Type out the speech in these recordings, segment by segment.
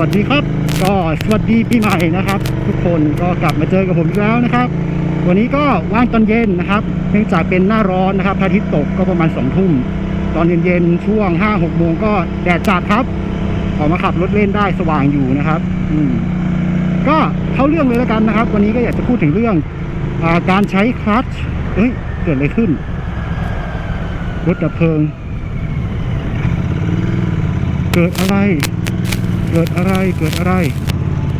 วัสดีครับ ก็สวัสดีปีใหม่นะครับ ทุกคนก็กลับมาเจอกับผมอีกแล้วนะครับ วันนี้ก็ว่างตอนเย็นนะครับเนื่องจากเป็นหน้าร้อนนะครับพระอาทิตย์ตกก็ประมาณสองทุ่มตอนเย็นๆช่วงห้าหกโมงก็แดดจัดครับออกมาขับรถเล่นได้สว่างอยู่นะครับ อืมก็เข้าเรื่องเลยแล้วกันนะครับ วันนี้ก็อยากจะพูดถึงเรื่องอาการใช้คลัตช์เอ้ยเกิดอะไรขึ้นรถดับเพลิง เกิดอะไร กิดอะไรเกิดอะไร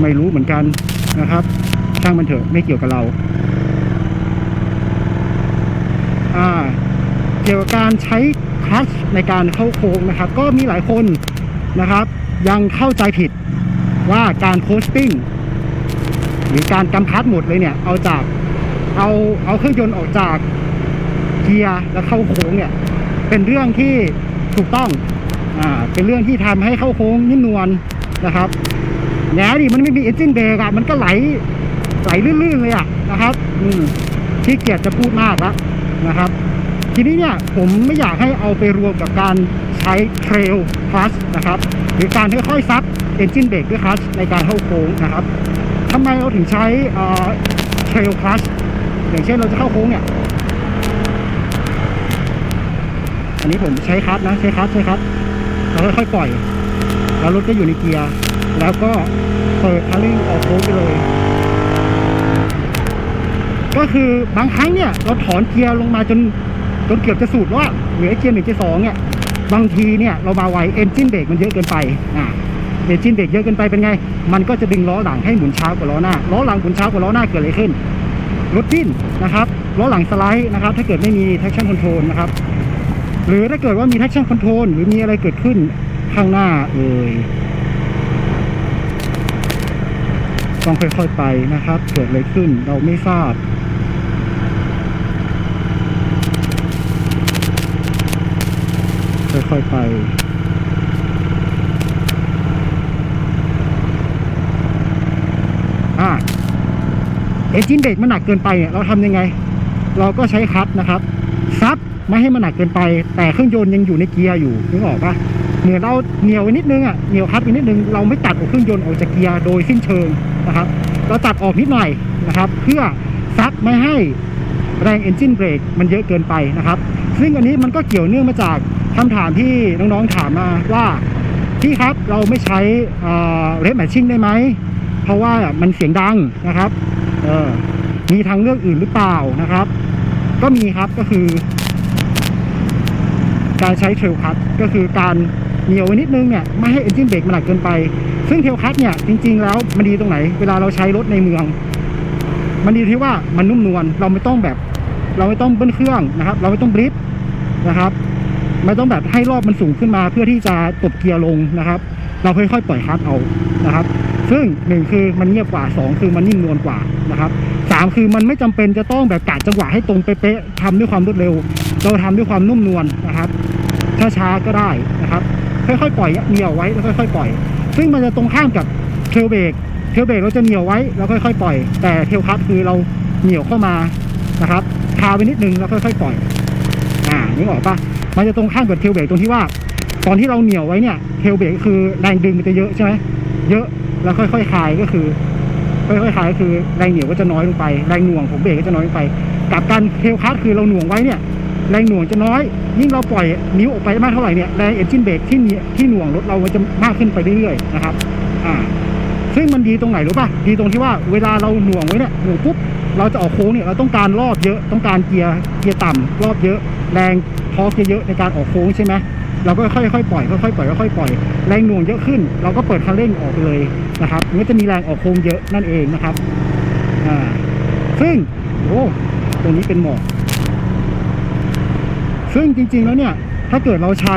ไม่รู้เหมือนกันนะครับ ช่างมันเถอะไม่เกี่ยวกับเรา อ่า เกี่ยวกับการใช้คลัชในการเข้าโค้งนะครับ ก็มีหลายคนนะครับ ยังเข้าใจผิดว่าการโคสติ้งหรือการกำคัดหมดเลยเนี่ย เอาจากเอาเอาเครื่องยนต์ออกจากเกียร์แล้วเข้าโค้งเนี่ย เป็นเรื่องที่ถูกต้องอ่าเป็นเรื่องที่ทำให้เข้าโค้งนิ่มนวล นะครับแหนดิมันไม่มีเอนจินเบรกอะมันก็ไหลไหลลื่นๆเลยอะนะครับ อืมที่เกียจจะพูดมากแล้วนะครับ ทีนี้เนี่ยผมไม่อยากให้เอาไปรวมกับการใช้เทรลคลัชนะครับ หรือการค่อยๆซับเอนจินเบรกด้วยคลัชในการเข้าโค้งนะครับทำไมเราถึงใช้เทรลคลัชอย่างเช่นเราจะเข้าโค้งเนี่ย อันนี้ผมใช้คลัชนะใช้คลัชใช้คลัชแล้วค่อยๆปล่อย แล้วรถก็อยู่ในเกียร์ แล้วก็เปิดคันเร่งออกโค้งไปเลย ก็คือบางครั้งเนี่ย เราถอนเกียร์ลงมาจนจนเกือบจะสูดแล้วอะเหลือเกียร์หนึ่งเกียร์สองเนี่ย บางทีเนี่ยเรามาไวเอนจินเบรกมันเยอะเกินไปอ่าเอนจินเบรกเยอะเกินไปเป็นไง มันก็จะดึงล้อหลังให้หมุนช้ากว่าล้อหน้า ล้อหลังหมุนช้ากว่าล้อหน้าเกิดอะไรขึ้น รถดิ้นนะครับล้อหลังสไลด์นะครับ ถ้าเกิดไม่มี traction control นะครับ หรือถ้าเกิดว่ามี traction control หรือมีอะไรเกิดขึ้น ข้างหน้าเอ่ยต้องค่อยๆไปนะครับ เกิดอะไรขึ้นเราไม่ทราบ ค่อยๆไปอ่าเอจินเบรกมันหนักเกินไปเนี่ยเราทำยังไง เราก็ใช้คัตนะครับซับไม่ให้มันหนักเกินไป แต่เครื่องยนต์ยังอยู่ในเกียร์อยู่นึกออกปะ เหมือนเราเหนียวนิดนึงอะเหนียวคัตไปนิดนึงเราไม่ตัดเอาเครื่องยนต์ออกจากเกียร์โดยสิ้นเชิงนะครับ เราตัดออกนิดหน่อยนะครับ เพื่อซับไม่ให้แรงเอนจินเบรกมันเยอะเกินไปนะครับ ซึ่งอันนี้มันก็เกี่ยวเนื่องมาจากคำถามที่น้องๆถามมาว่าพี่ครับเราไม่ใช้เรฟแมชชิ่งได้ไหม เพราะว่ามันเสียงดังนะครับเออมีทางเลือกอื่นหรือเปล่านะครับ ก็มีครับก็คือ การใช้เทรลคัตก็คือการ เหนียวไว้นิดนึงเนี่ยไม่ให้เอนจินเบรกมันหนักเกินไป ซึ่งเทลคัตเนี่ยจริง ๆ แล้วมันดีตรงไหน เวลาเราใช้รถในเมือง มันดีที่ว่ามันนุ่มนวลเราไม่ต้องแบบ เราไม่ต้องเบิ้ลเครื่องนะครับ เราไม่ต้องบลิฟนะครับ ไม่ต้องแบบให้รอบมันสูงขึ้นมา เพื่อที่จะตบเกียร์ลงนะครับ เราค่อยๆปล่อยคัตเอานะครับ ซึ่งหนึ่งคือมันเงียบกว่าสองคือมันนิ่มนวลกว่านะครับสามคือมันไม่จำเป็นจะต้องแบบกะจังหวะให้ตรงเป๊ะๆทำด้วยความรวดเร็ว เราทำด้วยความนุ่มนวลนะครับช้าๆก็ได้นะครับ ค่อยๆปล่อยเหนียวไว้แล้วค่อยๆปล่อย ซึ่งมันจะตรงข้ามกับเทลเบรกเทลเบรกเราจะเหนียวไว้แล้วค่อยๆปล่อย แต่เทลคัตคือเราเหนียวเข้ามานะครับคาไปนิดนึงแล้วค่อยๆปล่อย อ่านึกออกปะมันจะตรงข้ามกับเทลเบรกตรงที่ว่า ตอนที่เราเหนียวไว้เนี่ยเทลเบรกคือแรงดึงมันจะเยอะใช่ไหมเยอะแล้วค่อยๆคลายก็คือค่อยๆคลายก็คือแรงเหนียวก็จะน้อยลงไปแรงหน่วงของเบรกก็จะน้อยลงไปกับการเทลคัสคือเราหน่วงไว้เนี่ย แรงหน่วงจะน้อย ยิ่งเราปล่อยนิ้วออกไปมากเท่าไหร่เนี่ยแรงเอนจินเบรกที่ที่หน่วงรถเราจะมากขึ้นไปเรื่อยๆนะครับอ่าซึ่งมันดีตรงไหนรู้ป่ะดีตรงที่ว่าเวลาเราหน่วงไว้เนี่ยหน่วงปุ๊บเราจะออกโค้งเนี่ยเราต้องการรอบเยอะต้องการเกียร์เกียร์ต่ำรอบเยอะ แรงทอร์กเยอะในการออกโค้งใช่ไหมเราก็ค่อยๆปล่อยค่อยๆปล่อยค่อยๆปล่อยแรงหน่วงเยอะขึ้น เราก็เปิดคันเร่งออกเลยนะครับมันก็จะมีแรงออกโค้งเยอะนั่นเองนะครับอ่าซึ่งโอ้ตรงนี้เป็นหมอก ซึ่งจริง ๆ แล้วเนี่ย ถ้าเกิดเราใช้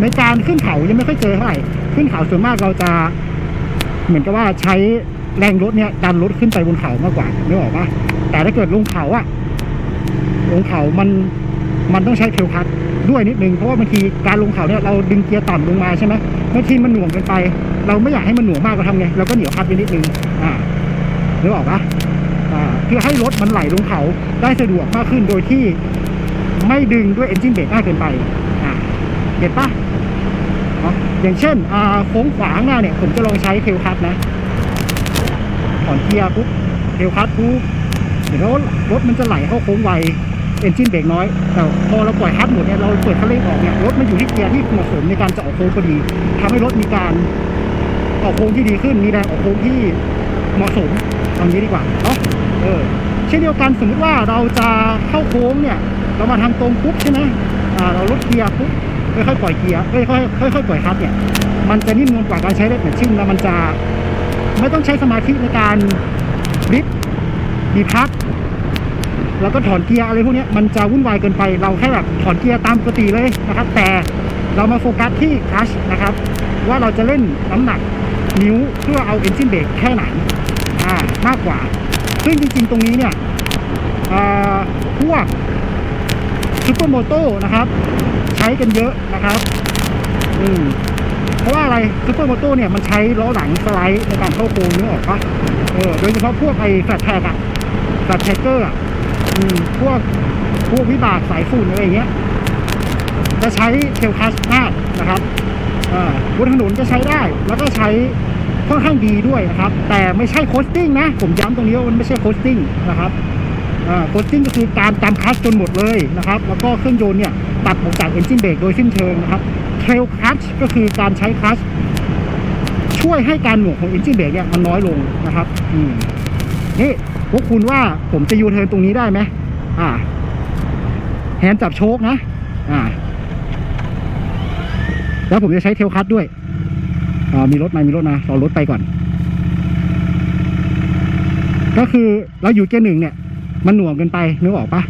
ในการขึ้นเขายังไม่ค่อยเจอเท่าไหร่ขึ้นเขาส่วนมากเราจะ เหมือนกับว่าใช้แรงรถเนี่ยดันรถขึ้นไปบนเขามากกว่านึกออกปะแต่ถ้าเกิดลงเขาอะลงเขามันมันต้องใช้เทลคัทด้วยนิดนึงเพราะว่าบางทีการลงเขาเนี่ยเราดึงเกียร์ต่ำลงมาใช่ไหมบางทีมันหน่วงเกินไป เราไม่อยากให้มันหน่วงมากเราทำไงเราก็เหนียวคัดไปนิดนึงอ่านึกออกปะอ่าเพื่อให้รถมันไหลลงเขาได้สะดวกมากขึ้นโดยที่ ไม่ดึงด้วยเอนจินเบรกมากเกินไปเห็นปะอย่างเช่นโค้งขวางหน้าเนี่ย ผมจะลองใช้เทลคัทนะถอนเกียร์ปุ๊บเทลคัทปุ๊บเดี๋ยวรถมันจะไหลเข้าโค้งไวเอนจินเบรกน้อย แต่พอเราปล่อยคัทหมดเนี่ยเราเปิดคันเร่งออกเนี่ยรถมันอยู่ที่เกียร์ที่เหมาะสมในการจะออกโค้งพอดีทำให้รถมีการออกโค้งที่ดีขึ้น มีแรงออกโค้งที่เหมาะสมตรงนี้ดีกว่าเนาะเออเช่นเดียวกันสมมติว่าเราจะเข้าโค้งเนี่ย เรามาทางตรงปุ๊บใช่ไหมอ่าเราลดเกียร์ปุ๊บค่อยๆปล่อยเกียร์ค่อยๆค่อยๆปล่อยคลัตช์เนี่ยมันจะนิ่มนวลกว่าการใช้เล็กเหมือนชิ่งแล้วมันจะไม่ต้องใช้สมาธิในการริบดีพักแล้วก็ถอนเกียร์อะไรพวกนี้มันจะวุ่นวายเกินไปเราแค่แบบถอนเกียร์ตามปกติเลยนะครับ แต่เรามาโฟกัสที่คลัชนะครับ ว่าเราจะเล่นน้ำหนักนิ้วเพื่อเอาเอนจินเบรกแค่ไหนอ่ามากกว่า ซึ่งจริงๆตรงนี้เนี่ยอ่าพวก ซูเปอร์โมโต้นะครับ ใช้กันเยอะนะครับอืมเพราะว่าอะไรซูเปอร์โมโต้เนี่ยมันใช้ล้อหลังสไลด์ในการเข้าโค้งนึกออกปะเออโดยเฉพาะพวกไอ้แฟลตแท็กอะแฟลตแท็กเกอร์อะอืมพวกพวกวิบากสายฝุ่นอะไรเงี้ย จะใช้เทลคัสมากนะครับบนถนนจะใช้ได้แล้วก็ใช้ค่อนข้างดีด้วยนะครับ แต่ไม่ใช่โคสติ้งนะ ผมย้ำตรงนี้ว่ามันไม่ใช่โคสติ้งนะครับ โคสติ้งก็คือการตามคลัสจนหมดเลยนะครับ แล้วก็เครื่องยนต์เนี่ยตัดออกจากเอนจินเบรกโดยสิ้นเชิงนะครับเทรลคลัชก็คือการใช้คลัชช่วยให้การหน่วงของเอนจินเบรกเนี่ยมันน้อยลงนะครับอืมนี่พวกคุณว่าผมจะยูเทิร์นตรงนี้ได้ไหมอ่าแฮนด์จับโชคนะ อ่า แล้วผมจะใช้เทลคัทด้วยอ่ามีรถมามีรถมาเรารถไปก่อน ก็คือเราอยู่เกียร์หนึ่งเนี่ย มันหน่วงเกินไปนึกออกปะ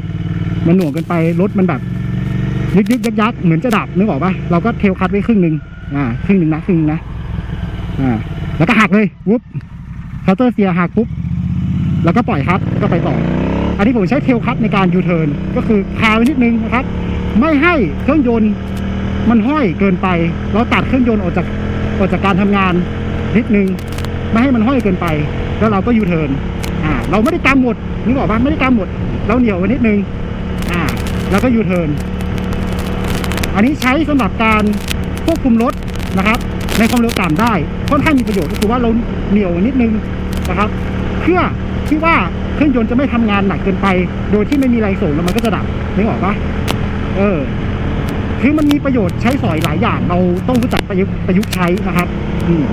มันหน่วงเกินไปรถมันแบบยึกยึกยักยักเหมือนจะดับนึกออกปะเราก็เทลคัทไว้ครึ่งหนึ่งอ่าครึ่งหนึ่งนะครึ่งนะอ่าแล้วก็หักเลยวุ๊บคัตเตอร์เสียหักปุ๊บแล้วก็ปล่อยคัทแล้วก็ไปต่อ อันนี้ผมใช้เทลคัทในการยูเทิร์นก็คือคาไว้นิดนึงนะครับ ไม่ให้เครื่องยนต์มันห้อยเกินไป เราตัดเครื่องยนต์ออกจากออกจากการทำงานนิดนึง ไม่ให้มันห้อยเกินไป แล้วเราก็ยูเทิร์น อ่าเราไม่ได้กำหมดนึกออกปะไม่ได้กำหมด เราเหนียวไว้นิดนึงอ่าแล้วก็ยูเทิร์นอันนี้ใช้สำหรับการควบคุมรถนะครับ ในความเร็วต่ำได้ค่อนข้างมีประโยชน์ก็คือว่าเราเหนียวนิดนึงนะครับ เพื่อที่ว่าเครื่องยนต์จะไม่ทำงานหนักเกินไป โดยที่ไม่มีแรงส่งแล้วมันก็จะดับนึกออกปะเออคือมันมีประโยชน์ใช้สอยหลายอย่างเราต้องรู้จักประยุกต์ประยุกต์ใช้นะครับ อืม